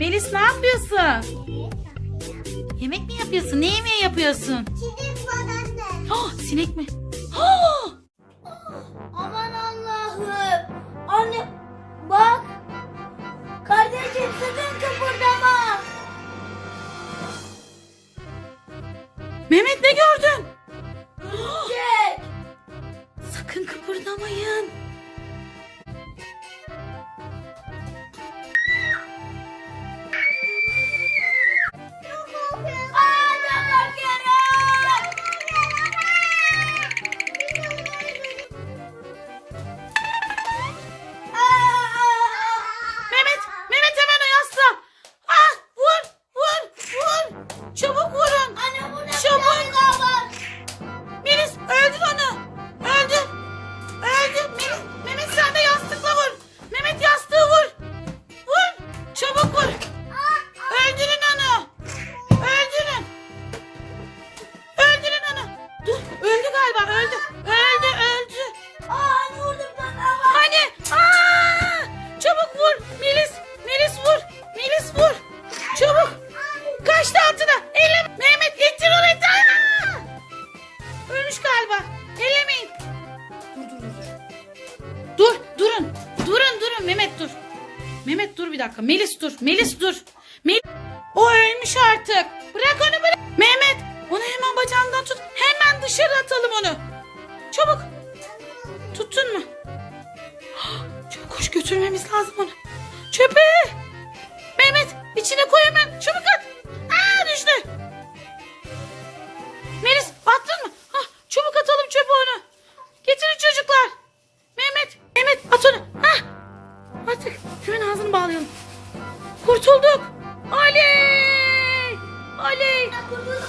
Melis ne yapıyorsun? Yemek mi yapıyorsun? Ne yemeği yapıyorsun? Kimin babaanne? Oh, sinek mi? Oh! Aman Allah'ım. Anne bak. Kardeşim sakın kıpırdama. Mehmet ne gördün? Örümcek. Sakın kıpırdamayın. Çabuk vur. Öldürün onu. Öldürün. Öldürün onu. Dur. Öldü galiba. Öldü. Öldü. Öldü. Aa, anne orada bir tane daha var. Hani? Aa! Çabuk vur. Melis. Melis vur. Melis vur. Çabuk. Kaçtı altına. Elle. Mehmet ittir onu ittir. Aa! Ölmüş galiba. Ellemeyin. Dur dur. dur. Dur. Durun. Durun durun. Mehmet dur. Mehmet dur bir dakika. Melis dur. Melis dur. Mel o ölmüş artık. Bırak onu bırak. Mehmet onu hemen bacağından tut. Hemen dışarı atalım onu. Çabuk. Tuttun mu? Çok koş götürmemiz lazım onu. Çöpe. Mehmet içine koy hemen. Çabuk at. Aa düştü. Melis attın mı? Hah, çabuk atalım çöpe onu. Getirin çocuklar. Mehmet. Mehmet at onu. Bağlayalım. Kurtulduk. Oley. Oley. Kurtulduk.